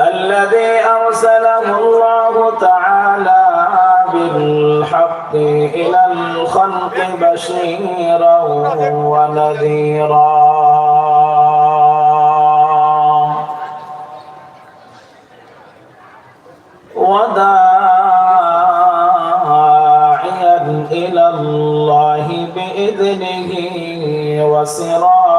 الذي أرسله الله تعالى بالحق إلى الخلق بشيرا ونذيرا. وداعيا إلى الله بإذنه وسراجا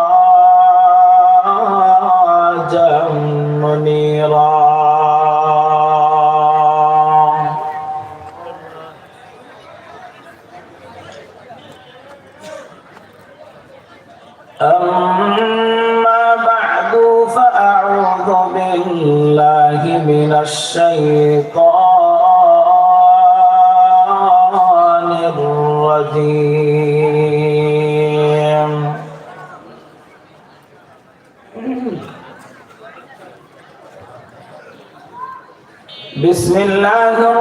الرجيم بسم الله الرحمن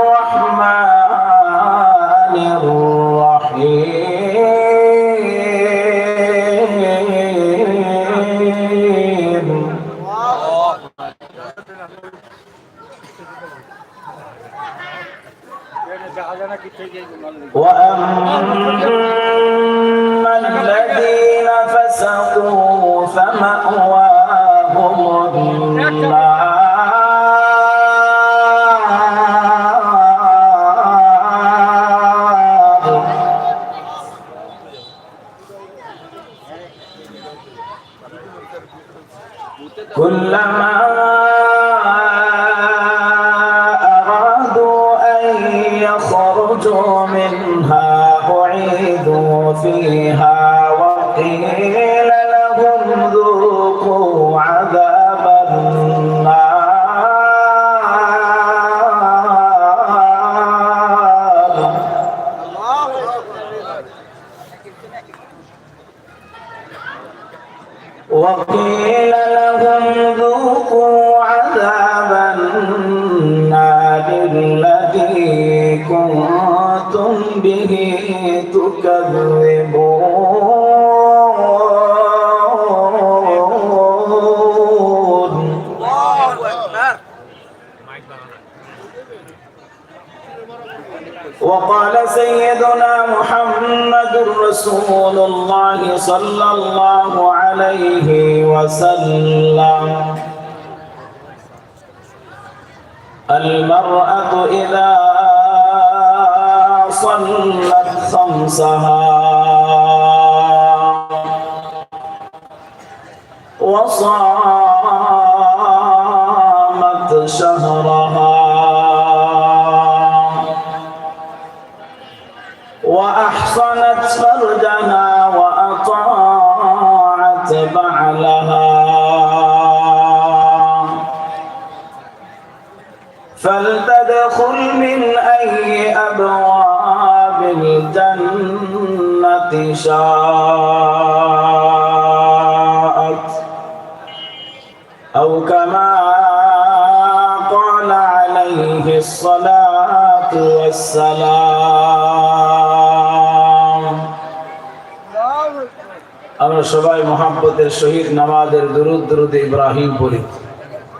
وأما الذين فسقوا فمأواهم النار. كلما فيها وقيل وقال سيدنا محمد رسول الله صلى الله عليه وسلم المرأة إذا صلت خمسها وصامت شهرها فلتدخل من أي أبواب الجنة شاءت أو كما قال عليه الصلاة والسلام আমরা সবাই মোহাম্মতের শহীদ নামাজের দুরুদ দুরুদ ইব্রাহিম পড়ি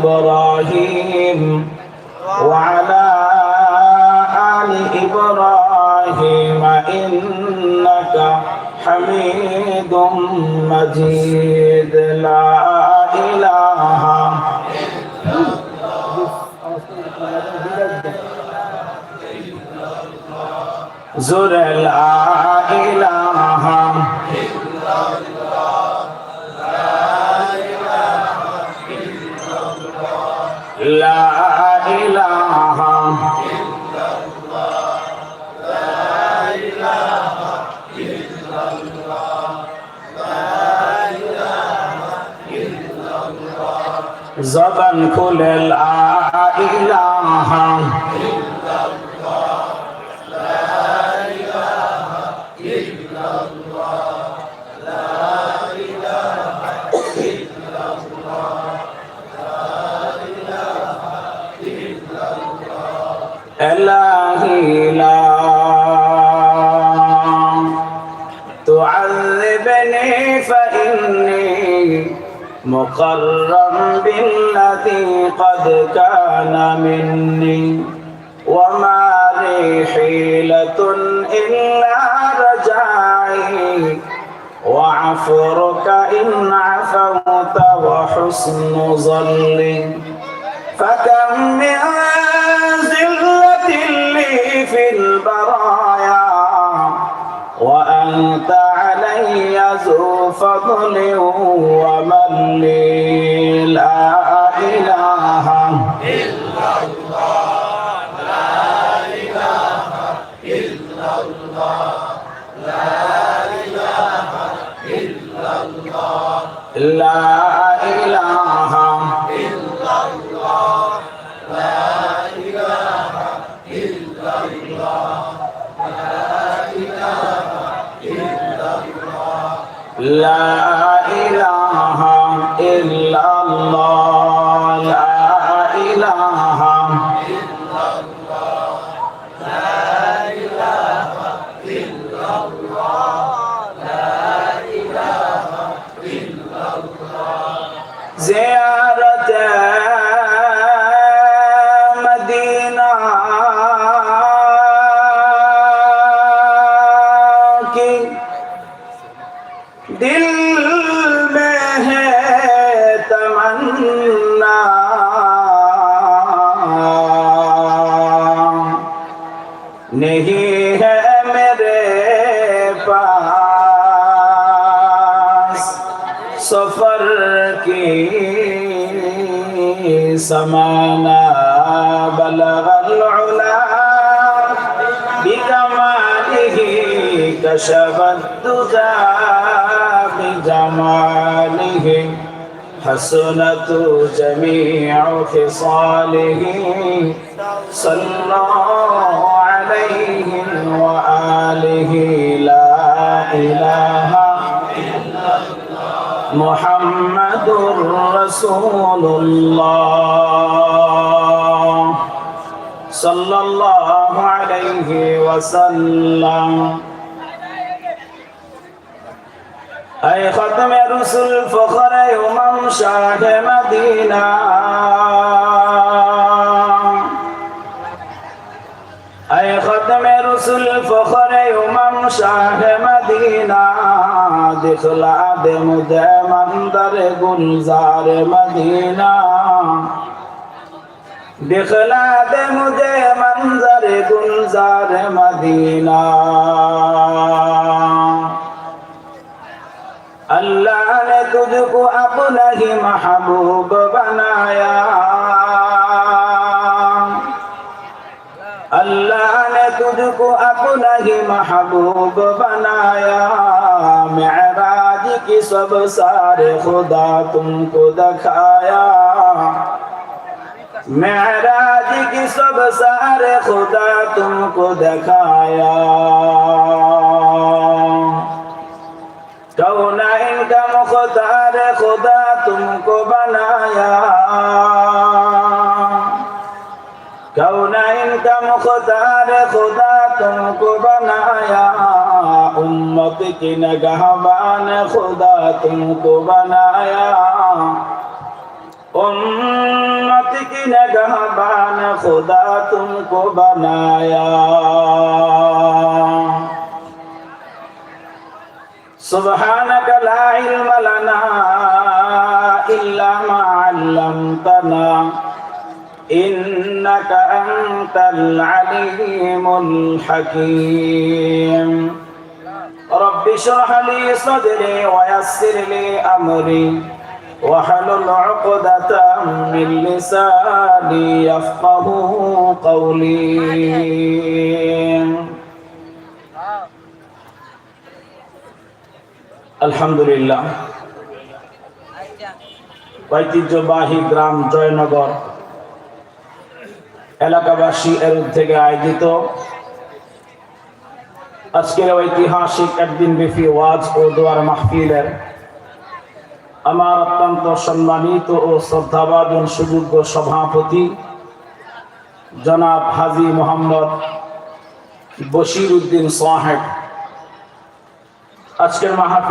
إبراهيم وعلى آل إبراهيم إنك حميد مجيد لا إله زر لا إله জবান খুলে লা ইলাহা إلهي بالذي قد كان مني وما لي حيلة إلا رجائي. وعفرك إن عفوت وحسن ظلي. فكم من زلة لي في البرايا. وأنت علي ذو فضل ومن لي لا إله إلا الله لا إله إلا الله لا إله إلا الله لا إله إلا الله আল্লাহ سمانا بلغ العلا بكماله كشف الدجى بجماله حسنة جميع خصاله صلى عليه وآله لا إله محمد رسول الله. صلى الله عليه وسلم. أي ختم رسل فخر يوم شاه مدينة. أي ختم رسل فخر يوم شاه दिखला दे मुझे मंदर गुलजार मदीना दिखला दे मुझे मंजर गुलजार मदीना अल्लाह ने तुझको अपना ही महबूब बनाया ने तुझको अपना ही महबूब बनाया। महराज की सब सारे खुदा तुमको दिखाया। महराज की सब सारे खुदा तुमको दिखाया। कौना इनका मुख्तार खुदा तुमको बनाया? کونین کا مختار خدا تم کو بنایا امت کی نگہبان خدا تم کو بنایا امت کی نگہبان خدا تم کو بنایا سبحانك لا علم لنا إلا ما علمتنا إنك أنت العليم الحكيم رب اشرح لي صدري ويسر لي أمري واحلل عقدة من لساني يفقه قولي আলহামদুলিল্লাহ ঐতিহ্যবাহী গ্রাম জয়নগর এলাকাবাসী এর থেকে আয়োজিত আজকের ঐতিহাসিক একদিন ব্যাপী ওয়াজ ও দোয়ার মাহফিলের আমার অত্যন্ত সম্মানিত ও শ্রদ্ধাভাজন সুযোগ্য সভাপতি জনাব হাজি মোহাম্মদ বশির উদ্দিন সাহেব। আজকের মাহফিল